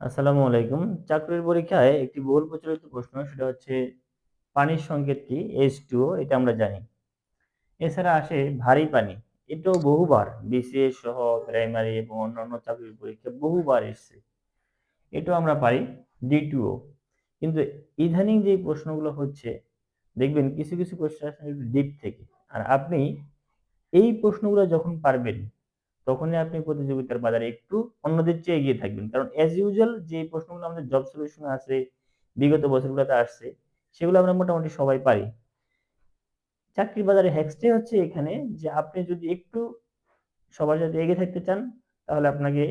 আসসালামু আলাইকুম। চাকরির পরীক্ষায় একটি বহুল প্রচলিত প্রশ্ন, সেটা হচ্ছে, পানির সংকেত কি? এইচ টু এটা আমরা জানি। এছাড়া আসে ভারী পানি। এটাও বহুবার বিসিএস সহ প্রাইমারি এবং অন্যান্য চাকরির পরীক্ষা বহুবার এসছে। এটাও আমরা পারি ডি টুও কিন্তু ইদানিং যে প্রশ্নগুলো হচ্ছে, দেখবেন কিছু কিছু প্রশ্ন আসে একটু ডিপ থেকে। আর আপনি এই প্রশ্নগুলো যখন পারবেন তখনই আপনি প্রতিযোগিতার বাজারে একটু অন্যদের চেয়ে এগিয়ে থাকবেন। কারণ অ্যাজ ইউজুয়াল যে প্রশ্নগুলো আমাদের জব সলিউশনে আছে বিগত বছরগুলোতে আসছে, সেগুলো আমরা মোটামুটি সবাই পারি। চাকরির বাজারে হ্যাক্সটাই হচ্ছে এখানে যে আপনি যদি একটু সবার সাথে এগিয়ে থাকতে চান, তাহলে আপনাকে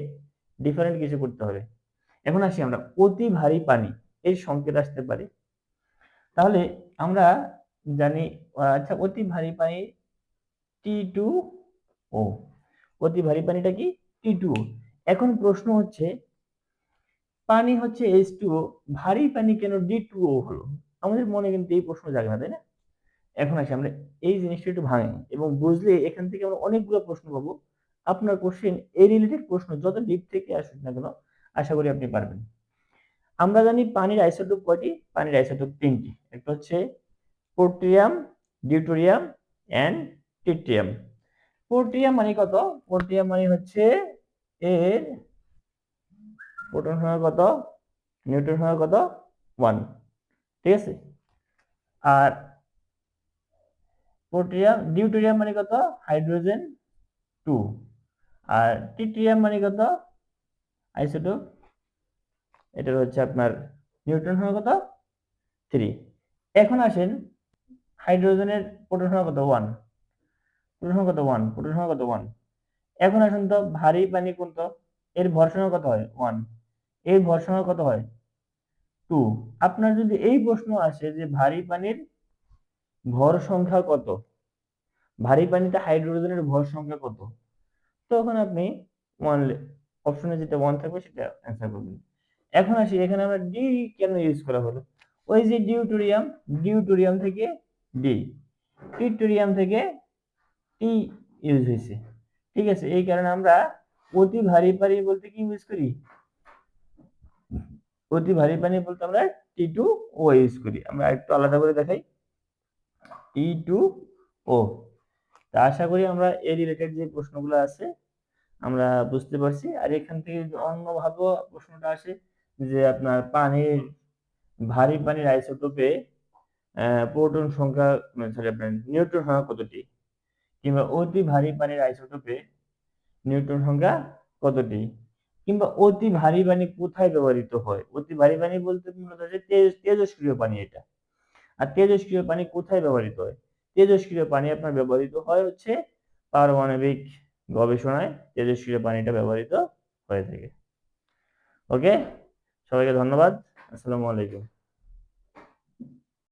ডিফারেন্ট কিছু করতে হবে। এখন আসি আমরা, অতি ভারী পানি, এর সংকেত আসতে পারে। তাহলে আমরা জানি আচ্ছা অতি ভারী পানি টি টু ও অতি ভারী পানিটা কি? টি টু এখন প্রশ্ন হচ্ছে, পানি হচ্ছে এইচ টু ভারী পানি কেন ডি টু ও হলো? আমাদের মনে কিন্তু এই প্রশ্ন জাগে না, তাই না? এখন আসি আমরা, এই জিনিসটা একটু ভাঙি এবং বুঝলে এখান থেকে আমরা অনেকগুলো প্রশ্ন পাবো। আপনার কোশ্চেন এই রিলেটেড প্রশ্ন, যত ডিপ থেকে আসুক না কেন, আশা করি আপনি পারবেন। আমরা জানি পানির আইসোটোপ কয়টি? পানির আইসোটোপ তিনটি। একটা হচ্ছে পোট্রিয়াম ডিউটোরিয়াম অ্যান্ড টিট্রিয়াম পোর্টিয়াম মানে কত? পোর্টিয়াম মানে হচ্ছে এর প্রোটন সংখ্যা কত? নিউট্রন সংখ্যা কত? ওয়ান ঠিক আছে? আর পোর্টিয়াম ডিউটোরিয়াম মানে কত? হাইড্রোজেন টু আর টিট্রিয়াম মানে কত? আইসোটোপ এটা হচ্ছে আপনার নিউট্রন সংখ্যা কত? থ্রি এখন আসেন হাইড্রোজেনের প্রোটন সংখ্যা কত? ওয়ান প্রোটন কত ওয়ান প্রোটন কত ওয়ান এখন আসুন তো, ভারী পানি কোনটা এর ভর সংখ্যা কত হয়? ওয়ানের ভর সংখ্যা কত হয়? টু আপনার যদি এই প্রশ্ন আসে যে ভারী পানির ভর সংখ্যা কত? ভারী পানিতে হাইড্রোজেনের ভর সংখ্যা কত? তখন আপনি ওয়ান অপশনে যেটা ওয়ান থাকবে সেটা অ্যান্সার করবেন। এখন আসি, এখানে আমরা ডি কেন ইউজ করা হলো? ওই যে ডিউটোরিয়াম ডিউটোরিয়াম থেকে ডি টিউটোরিয়াম থেকে টি ইউজ হয়েছে। ঠিক আছে, এই কারণে আমরা অতি ভারী পানি বলতে কি ইউজ করি? অতি ভারী পানি বলতে আমরা টি টু ও ইউজ করি। আমরা একটু আলাদা করে দেখাই। টি টু ও তা আশা করি আমরা এই রিলেটেড যে প্রশ্নগুলো আছে, আমরা বুঝতে পারছি। আর এখান থেকে অন্যভাবে প্রশ্নটা আসে, যে আপনার পানির, ভারী পানির আইসোটোপে প্রোটন সংখ্যা সরি আপনার নিউট্রন সংখ্যা কতটি? কিংবা অতি ভারী পানির আইসোটোপে নিউটন সংখ্যা কতটি? কিংবা অতি ভারী পানি কোথায় ব্যবহৃত হয়? অতি ভারী পানি বলতে মূলত তেজস্ক্রিয় পানি এটা। আর তেজস্ক্রিয় পানি কোথায় ব্যবহৃত হয়? তেজস্ক্রিয় পানি আপনার ব্যবহৃত হয় হচ্ছে পারমাণবিক গবেষণায় তেজস্ক্রিয় পানিটা ব্যবহৃত হয়ে থাকে। ওকে সবাইকে ধন্যবাদ। আসসালামু আলাইকুম।